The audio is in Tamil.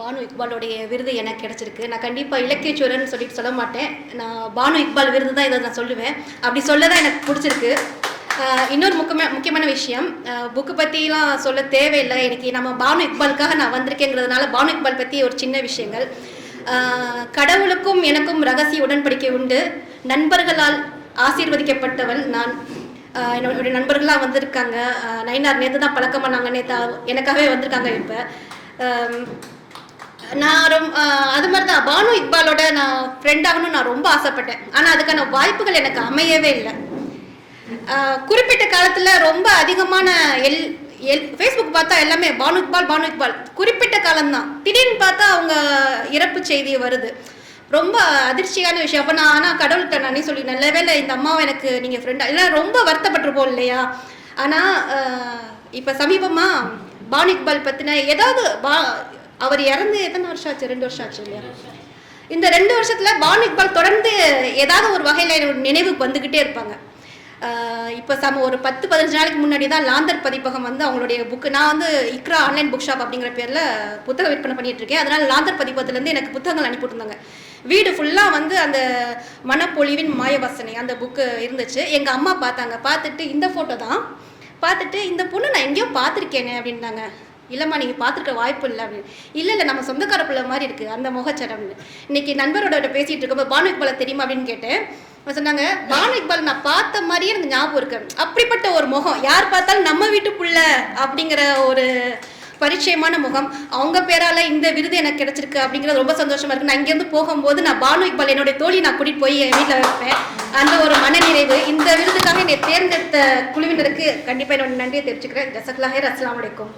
பானு இக்பாலுடைய விருது எனக்கு கிடைச்சிருக்கு. நான் கண்டிப்பாக இலக்கியச்சுவரன் சொல்லிட்டு சொல்ல மாட்டேன். நான் பானு இக்பால் விருது தான் இதை நான் சொல்லுவேன். அப்படி சொல்ல தான் எனக்கு பிடிச்சிருக்கு. இன்னொரு முக்கியமான முக்கியமான விஷயம் புக்கு பற்றிலாம் சொல்ல தேவையில்லை. எனக்கு நம்ம பானு இக்பாலுக்காக நான் வந்திருக்கேங்கிறதுனால பானு இக்பால் பற்றி ஒரு சின்ன விஷயங்கள். கடவுளுக்கும் எனக்கும் ரகசிய உடன்படிக்கை உண்டு. நண்பர்களால் ஆசீர்வதிக்கப்பட்டவள் நான். என்னுடைய நண்பர்களாக வந்திருக்காங்க. நைனார் நேற்று தான் பழக்கமானாங்க நேற்று எனக்காகவே வந்திருக்காங்க இப்போ. நான் ரொம்ப அது மாதிரி தான் பானு இக்பாலோட நான் ஃப்ரெண்ட் ஆகணும்னு நான் ரொம்ப ஆசைப்பட்டேன். ஆனால் அதுக்கான வாய்ப்புகள் எனக்கு அமையவே இல்லை. குறிப்பிட்ட காலத்தில் ரொம்ப அதிகமான எல் எல் ஃபேஸ்புக் பார்த்தா எல்லாமே பானு இக்பால் பானு இக்பால். குறிப்பிட்ட காலம்தான். திடீர்னு பார்த்தா அவங்க இறப்பு செய்தி வருது. ரொம்ப அதிர்ச்சியான விஷயம். அப்போ நான் ஆனால் கடவுள்கிட்ட நானே சொல்லி நல்ல வேலை இந்த அம்மாவை எனக்கு நீங்கள் ஃப்ரெண்டாக இல்லை ரொம்ப வருத்தப்பட்டிருப்போம் இல்லையா? ஆனால் இப்போ சமீபமாக பானு இக்பால் பற்றின ஏதாவது பா அவர் இறந்து எத்தனை வருஷம் ஆச்சு? ரெண்டு வருஷம் ஆச்சு இல்லையா? இந்த ரெண்டு வருஷத்துல பானு இக்பால் தொடர்ந்து ஏதாவது ஒரு வகையில் நினைவுக்கு வந்துக்கிட்டே இருப்பாங்க. இப்போ சம ஒரு பத்து பதினஞ்சு நாளைக்கு முன்னாடி தான் லாந்தர் பதிப்பகம் வந்து அவங்களுடைய புக்கு நான் வந்து இக்ரா ஆன்லைன் புக் ஷாப் அப்படிங்கிற பேரில் புத்தகம் விற்பனை பண்ணிட்டு இருக்கேன். அதனால லாந்தர் பதிப்பகத்துலேருந்து எனக்கு புத்தகங்கள் அனுப்பிவிட்டுருந்தாங்க வீடு ஃபுல்லாக வந்து அந்த மனப்பொழிவின் மாயவாசனை அந்த புக்கு இருந்துச்சு. எங்கள் அம்மா பார்த்தாங்க. பார்த்துட்டு இந்த ஃபோட்டோ தான். பார்த்துட்டு இந்த பொண்ணு நான் எங்கேயோ பார்த்துருக்கேனே அப்படின்னாங்க. இல்லைம்மா நீங்கள் பார்த்துருக்க வாய்ப்பு இல்லை அப்படின்னு. இல்லை இல்லை நம்ம சொந்தக்கார பிள்ளை மாதிரி இருக்குது அந்த முகச்சடம்னு இன்னைக்கு நண்பரோட பேசிகிட்டு இருக்கும்போது பானு இக்பாலை தெரியுமா அப்படின்னு கேட்டேன். சொன்னாங்க பானு இக்பால் நான் பார்த்த மாதிரியே எனக்கு ஞாபகம் இருக்கு. அப்படிப்பட்ட ஒரு முகம். யார் பார்த்தாலும் நம்ம வீட்டு புள்ள அப்படிங்கிற ஒரு பரிச்சயமான முகம். அவங்க பேரால இந்த விருது எனக்கு கிடைச்சிருக்கு அப்படிங்கிறது ரொம்ப சந்தோஷமா இருக்கு. நான் இங்கேருந்து போகும்போது நான் பானு இக்பால் என்னுடைய தோழி நான் கூட்டிட்டு போய் என் வீட்டில் வைப்பேன். அந்த ஒரு மனநிறைவு இந்த விருதுக்காக என்னை தேர்ந்தெடுத்த குழுவினருக்கு கண்டிப்பாக என்னோட நன்றியை தெரிவிச்சுக்கிறேன். ஜசக்லாஹேர் அஸ்லாம் வலைக்கும்